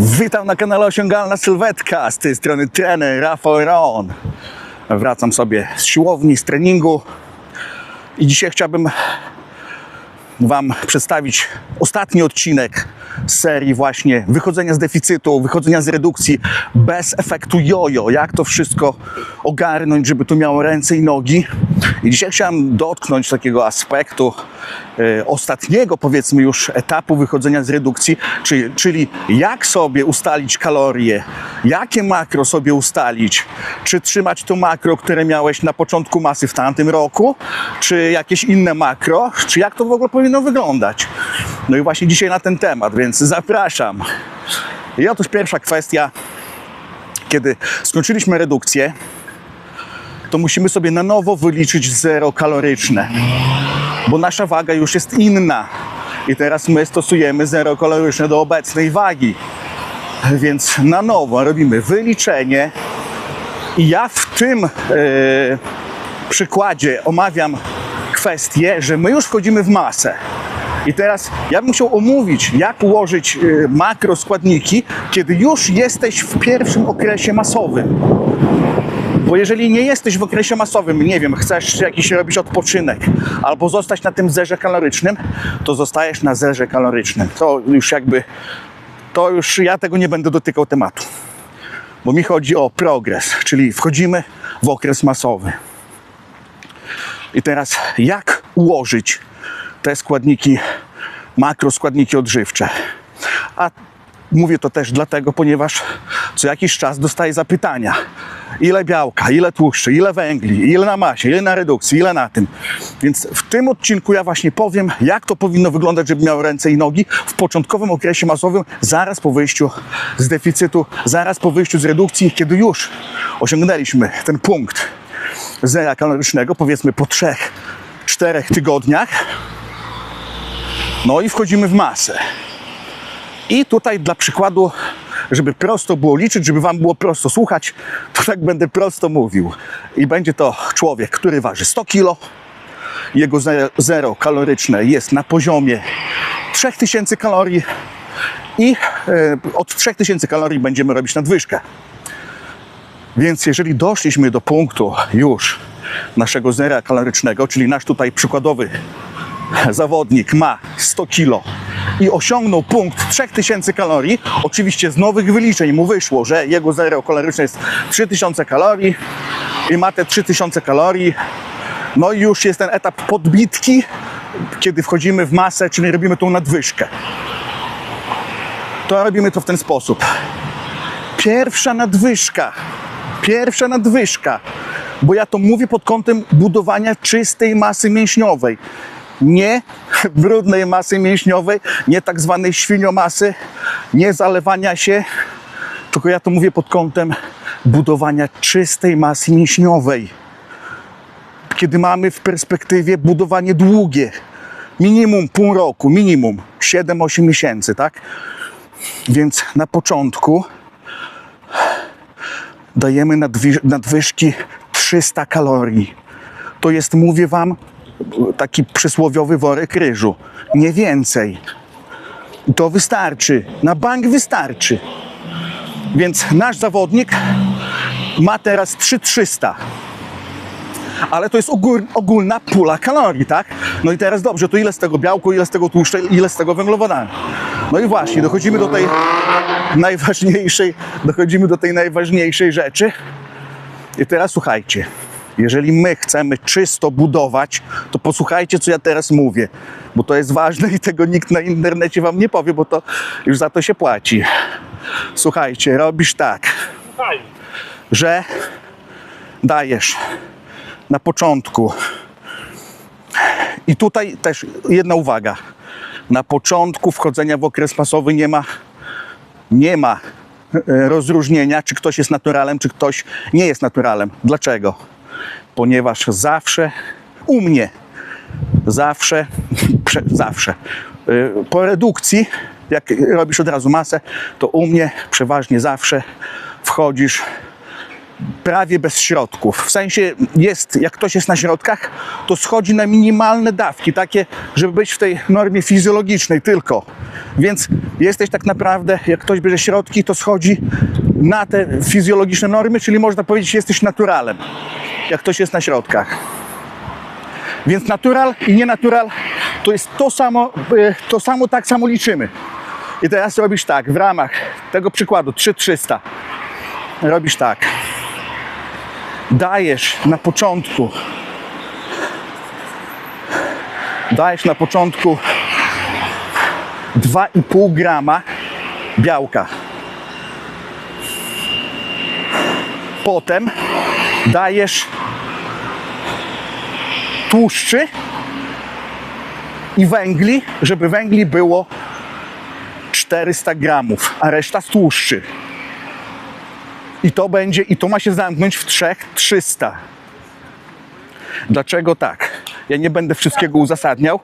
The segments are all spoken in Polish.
Witam na kanale Osiągalna Sylwetka. Z tej strony trener Rafał Ron. Wracam sobie z siłowni, z treningu i dzisiaj chciałbym Wam przedstawić ostatni odcinek z serii właśnie wychodzenia z deficytu, wychodzenia z redukcji bez efektu jojo. Jak to wszystko ogarnąć, żeby to miało ręce i nogi. I dzisiaj chciałem dotknąć takiego aspektu e, ostatniego, powiedzmy już, etapu wychodzenia z redukcji, czyli, czyli jak sobie ustalić kalorie, jakie makro sobie ustalić, czy trzymać to makro, które miałeś na początku masy w tamtym roku, czy jakieś inne makro, czy jak to w ogóle powinno wyglądać. No i właśnie dzisiaj na ten temat, więc zapraszam. I otóż pierwsza kwestia, kiedy skończyliśmy redukcję, to musimy sobie na nowo wyliczyć zero kaloryczne, bo nasza waga już jest inna. I teraz my stosujemy zero kaloryczne do obecnej wagi. Więc na nowo robimy wyliczenie. I ja w tym e, przykładzie omawiam kwestię, że my już wchodzimy w masę. I teraz ja bym chciał omówić, jak ułożyć e, makroskładniki, kiedy już jesteś w pierwszym okresie masowym. Bo jeżeli nie jesteś w okresie masowym, nie wiem, chcesz jakiś robić odpoczynek albo zostać na tym zerze kalorycznym, to zostajesz na zerze kalorycznym. To już jakby, to już ja tego nie będę dotykał tematu. Bo mi chodzi o progres, czyli wchodzimy w okres masowy. I teraz jak ułożyć te składniki, makroskładniki odżywcze? A mówię to też dlatego, ponieważ co jakiś czas dostaję zapytania, ile białka, ile tłuszczy, ile węgli, ile na masie, ile na redukcji, ile na tym. Więc w tym odcinku ja właśnie powiem, jak to powinno wyglądać, żeby miało ręce i nogi w początkowym okresie masowym, zaraz po wyjściu z deficytu, zaraz po wyjściu z redukcji, kiedy już osiągnęliśmy ten punkt zera kalorycznego, powiedzmy po trzech, czterech tygodniach. No i wchodzimy w masę. I tutaj dla przykładu, żeby prosto było liczyć, żeby Wam było prosto słuchać, to tak będę prosto mówił. I będzie to człowiek, który waży 100 kg, jego zero, kaloryczne jest na poziomie 3000 kalorii i e, od 3000 kalorii będziemy robić nadwyżkę. Więc jeżeli doszliśmy do punktu już naszego zera kalorycznego, czyli nasz tutaj przykładowy zawodnik ma 100 kg i osiągnął punkt 3000 kalorii, oczywiście z nowych wyliczeń mu wyszło, że jego zero kaloryczne jest 3000 kalorii i ma te 3000 kalorii, no i już jest ten etap podbitki, kiedy wchodzimy w masę, czyli robimy tą nadwyżkę. To robimy to w ten sposób. Pierwsza nadwyżka, pierwsza nadwyżka, bo ja to mówię pod kątem budowania czystej masy mięśniowej nie brudnej masy mięśniowej, nie tak zwanej świniomasy, nie zalewania się, tylko ja to mówię pod kątem budowania czystej masy mięśniowej. Kiedy mamy w perspektywie budowanie długie, minimum pół roku, minimum 7-8 miesięcy, tak? Więc na początku dajemy nadwyżki 300 kalorii. To jest, mówię Wam, taki przysłowiowy worek ryżu. Nie więcej. To wystarczy. Na bank wystarczy. Więc nasz zawodnik ma teraz 3300. Ale to jest ogól, ogólna pula kalorii, tak? No i teraz dobrze, to ile z tego białku, ile z tego tłuszczu, ile z tego węglowodanu? No i właśnie, dochodzimy do tej najważniejszej, dochodzimy do tej najważniejszej rzeczy. I teraz słuchajcie, jeżeli my chcemy czysto budować, to posłuchajcie, co ja teraz mówię, bo to jest ważne i tego nikt na internecie wam nie powie, bo to już za to się płaci. Słuchajcie, robisz tak, że dajesz na początku. I tutaj też jedna uwaga. Na początku wchodzenia w okres masowy nie ma, nie ma e, rozróżnienia, czy ktoś jest naturalem, czy ktoś nie jest naturalem. Dlaczego? Ponieważ zawsze u mnie, zawsze, zawsze y, po redukcji, jak robisz od razu masę, to u mnie przeważnie zawsze wchodzisz prawie bez środków. W sensie jest, jak ktoś jest na środkach, to schodzi na minimalne dawki, takie, żeby być w tej normie fizjologicznej tylko. Więc jesteś tak naprawdę, jak ktoś bierze środki, to schodzi na te fizjologiczne normy, czyli można powiedzieć, jesteś naturalem, jak ktoś jest na środkach. Więc natural i nienatural to jest to samo, e, to samo tak samo liczymy. I teraz robisz tak, w ramach tego przykładu 3300 robisz tak. Dajesz na początku dajesz na początku 2,5 grama białka. Potem dajesz tłuszczy i węgli, żeby węgli było 400 gramów, a reszta z tłuszczy. I to będzie, i to ma się zamknąć w 300. Dlaczego tak? Ja nie będę wszystkiego uzasadniał,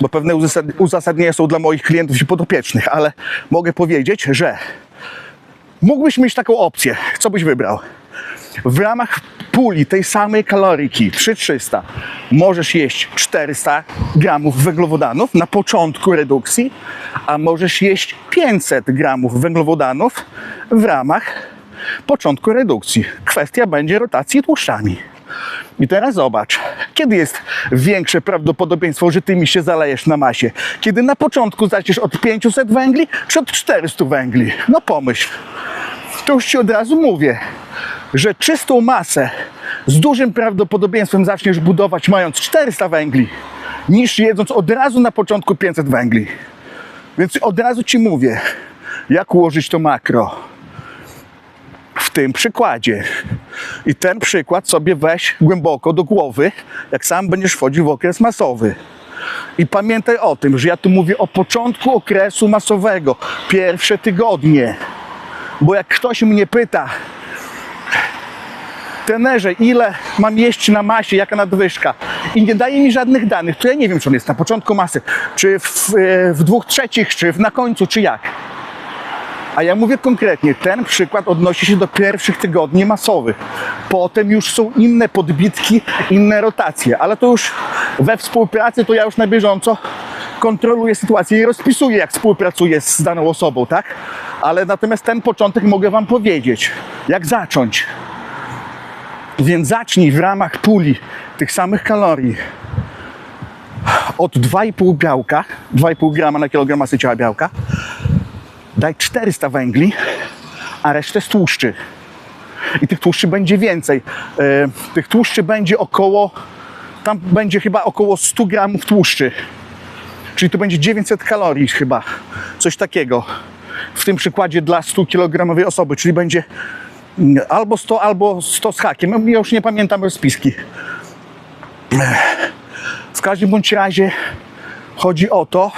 bo pewne uzasad- uzasadnienia są dla moich klientów i podopiecznych, ale mogę powiedzieć, że mógłbyś mieć taką opcję. Co byś wybrał? W ramach puli tej samej kaloryki 3300 możesz jeść 400 gramów węglowodanów na początku redukcji, a możesz jeść 500 gramów węglowodanów w ramach początku redukcji. Kwestia będzie rotacji tłuszczami. I teraz zobacz, kiedy jest większe prawdopodobieństwo, że ty mi się zalejesz na masie? Kiedy na początku zaczniesz od 500 węgli, czy od 400 węgli? No pomyśl. To już ci od razu mówię, że czystą masę z dużym prawdopodobieństwem zaczniesz budować mając 400 węgli, niż jedząc od razu na początku 500 węgli. Więc od razu ci mówię, jak ułożyć to makro w tym przykładzie. I ten przykład sobie weź głęboko do głowy, jak sam będziesz wchodził w okres masowy. I pamiętaj o tym, że ja tu mówię o początku okresu masowego, pierwsze tygodnie. Bo jak ktoś mnie pyta, trenerze, ile mam jeść na masie, jaka nadwyżka i nie daje mi żadnych danych, to ja nie wiem, czy on jest na początku masy, czy w, w dwóch trzecich, czy na końcu, czy jak. A ja mówię konkretnie, ten przykład odnosi się do pierwszych tygodni masowych. Potem już są inne podbitki, inne rotacje, ale to już we współpracy to ja już na bieżąco kontroluję sytuację i rozpisuję, jak współpracuję z daną osobą, tak? Ale natomiast ten początek mogę Wam powiedzieć, jak zacząć. Więc zacznij w ramach puli tych samych kalorii od 2,5 białka, 2,5 grama na kilogram masy ciała białka, daj 400 węgli, a resztę z tłuszczy. I tych tłuszczy będzie więcej. E, tych tłuszczy będzie około, tam będzie chyba około 100 gramów tłuszczy. Czyli to będzie 900 kalorii chyba, coś takiego. W tym przykładzie dla 100 kilogramowej osoby, czyli będzie albo 100, albo 100 z hakiem. Ja już nie pamiętam rozpiski. W każdym bądź razie chodzi o to,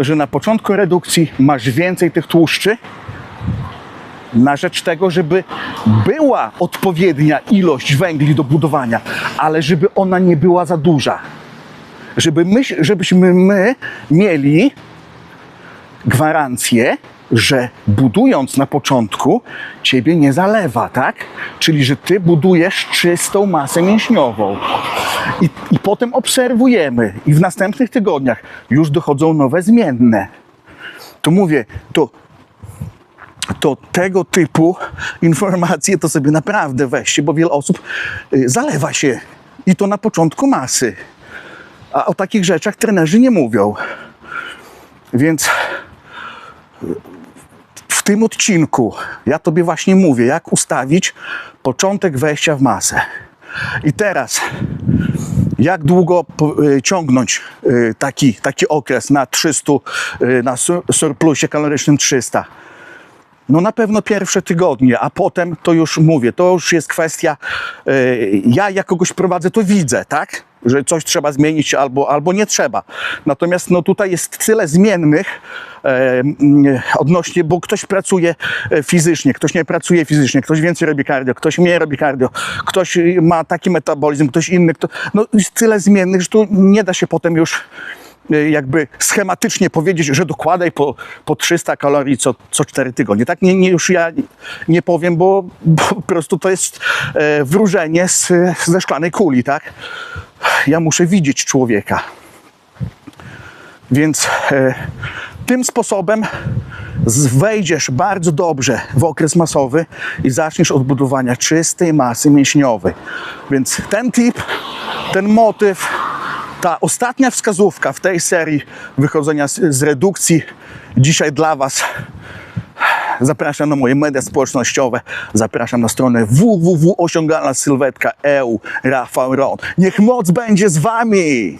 że na początku redukcji masz więcej tych tłuszczy na rzecz tego, żeby była odpowiednia ilość węgli do budowania, ale żeby ona nie była za duża. Żeby my, żebyśmy my mieli gwarancję, że budując na początku, ciebie nie zalewa, tak? Czyli, że ty budujesz czystą masę mięśniową. I, I potem obserwujemy, i w następnych tygodniach już dochodzą nowe zmienne. To mówię, to, to tego typu informacje to sobie naprawdę weźcie, bo wiele osób y, zalewa się i to na początku masy. A o takich rzeczach trenerzy nie mówią. Więc tym odcinku ja Tobie właśnie mówię, jak ustawić początek wejścia w masę. I teraz, jak długo y, ciągnąć y, taki, taki okres na 300, y, na sur- surplusie kalorycznym 300? No na pewno pierwsze tygodnie, a potem to już mówię, to już jest kwestia, y, ja jak kogoś prowadzę, to widzę, tak? Że coś trzeba zmienić albo, albo nie trzeba. Natomiast no tutaj jest tyle zmiennych e, odnośnie, bo ktoś pracuje e, fizycznie, ktoś nie pracuje fizycznie, ktoś więcej robi cardio, ktoś mniej robi cardio, ktoś ma taki metabolizm, ktoś inny, kto, no jest tyle zmiennych, że tu nie da się potem już jakby schematycznie powiedzieć, że dokładaj po, po 300 kalorii co, co 4 tygodnie. Tak nie, nie, już ja nie powiem, bo, bo po prostu to jest e, wróżenie z, ze szklanej kuli, tak? Ja muszę widzieć człowieka. Więc e, Tym sposobem wejdziesz bardzo dobrze w okres masowy i zaczniesz od budowania czystej masy mięśniowej. Więc ten tip, ten motyw, ta ostatnia wskazówka w tej serii wychodzenia z, z redukcji dzisiaj dla Was. Zapraszam na moje media społecznościowe. Zapraszam na stronę www.osiągalnasylwetka.eu Rafał Ron. Niech moc będzie z Wami!